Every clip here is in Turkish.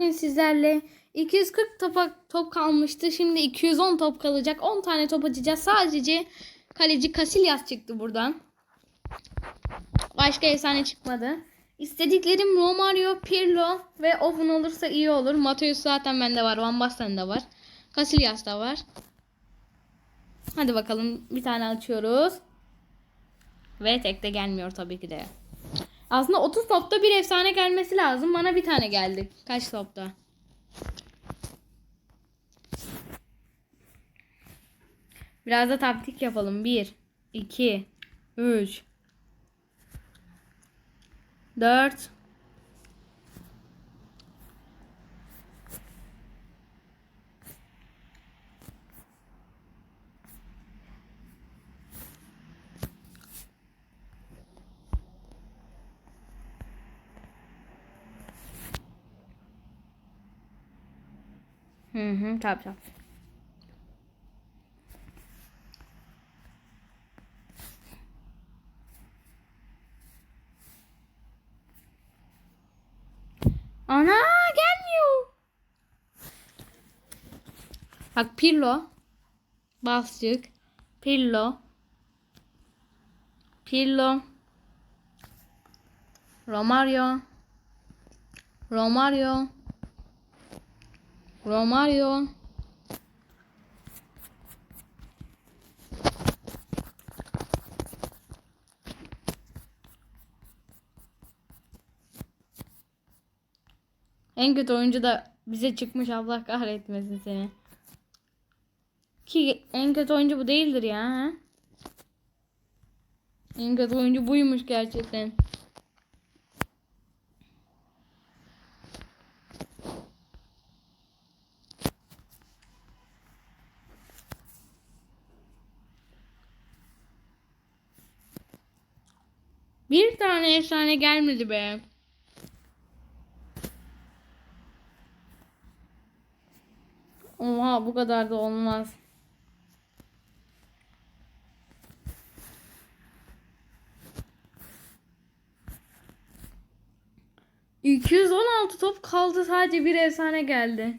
Bugün sizlerle 240 topa, top kalmıştı. Şimdi 210 top kalacak. 10 tane top atacağız. Sadece kaleci Casillas çıktı buradan. Başka efsane çıkmadı. İstediklerim Romario, Pirlo ve Oven olursa iyi olur. Mateus zaten bende var. Van Basten de var. Casillas da var. Hadi bakalım bir tane açıyoruz. Ve tek de gelmiyor tabii ki de. Aslında 30 topta bir efsane gelmesi lazım. Bana bir tane geldi. Kaç topta? Biraz da taktik yapalım. 1, 2, 3, 4, Hı hı tabii tabii. Ana gelmiyor. Bak Pirlo. Bastık. Pirlo. Pirlo. Romario. Romario. Romario. En kötü oyuncu da bize çıkmış Allah kahretmesin seni. Ki en kötü oyuncu bu değildir ya. En kötü oyuncu buymuş gerçekten. Bir tane efsane gelmedi be. Oha bu kadar da olmaz. ...216 top kaldı sadece bir efsane geldi.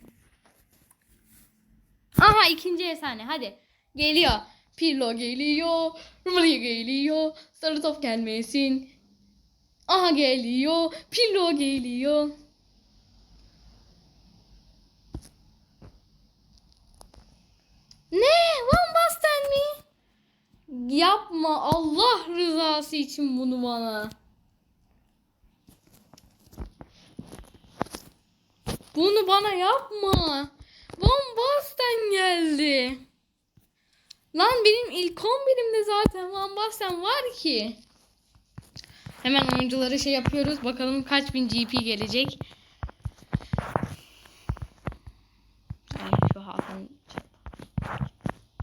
Aha ikinci efsane hadi. Geliyor. Pirlo geliyor. Romario geliyor. Sarı top gelmesin. Aha geliyor. Pirlo geliyor. Ne? Van Basten mi? Yapma Allah rızası için bunu bana. Bunu bana yapma. Van Basten geldi. Lan benim ilk 11'imde zaten Van Basten var ki. Hemen oyuncuları şey yapıyoruz. Bakalım kaç bin GP gelecek. Ay şu Hakan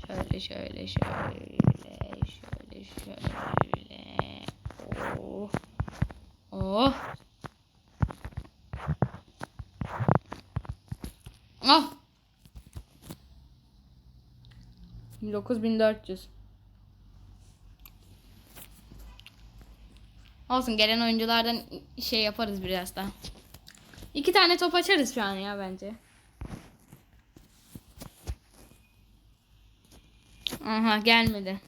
Şöyle şöyle şöyle şöyle şöyle. Oh. Oh. Ah. 9400. Olsun gelen oyunculardan şey yaparız biraz daha. İki tane top açarız şu an ya bence. Aha gelmedi.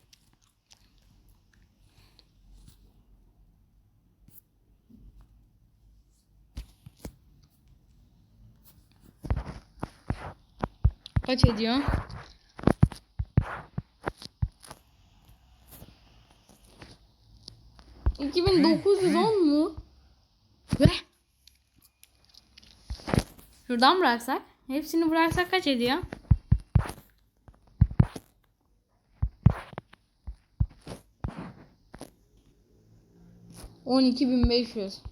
Kaç ediyor? İki bin dokuz yüz on mu? Ve Şuradan bıraksak. Hepsini bıraksak kaç ediyor? On iki bin beş yüz.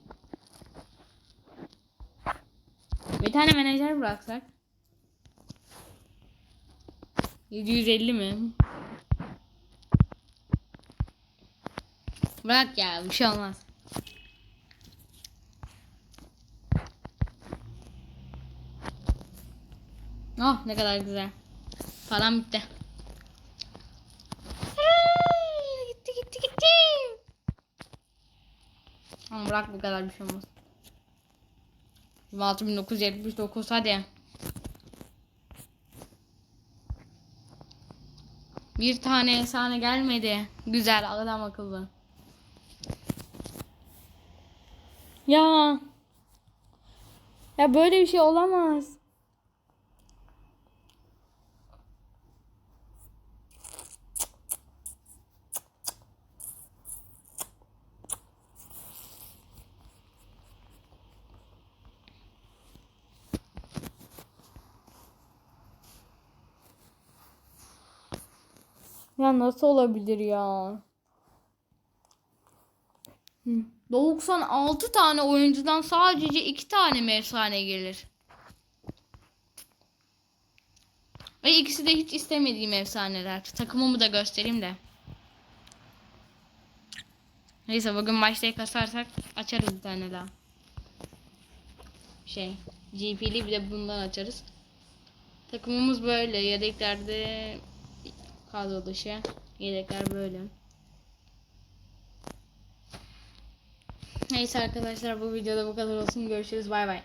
Bir tane menajer bıraksak. 750 mi? Bırak ya bir şey olmaz. Oh ne kadar güzel. Param bitti. gitti gitti gitti. Ama bırak bu kadar bir şey olmaz. 26979 hadi. Bir tane efsane gelmedi. Güzel adam akıllı. Ya. Ya böyle bir şey olamaz. Ya nasıl olabilir ya? Hı. 96 tane oyuncudan sadece 2 tane mi efsane gelir? Ve ikisi de hiç istemediğim efsaneler. Takımımı da göstereyim de. Neyse bugün maçta kasarsak açarız bir tane daha. Şey, GP'li bir de bundan açarız. Takımımız böyle. Yedeklerde kadro dışı. Yedekler böyle. Neyse arkadaşlar bu videoda bu kadar olsun. Görüşürüz. Bay bay.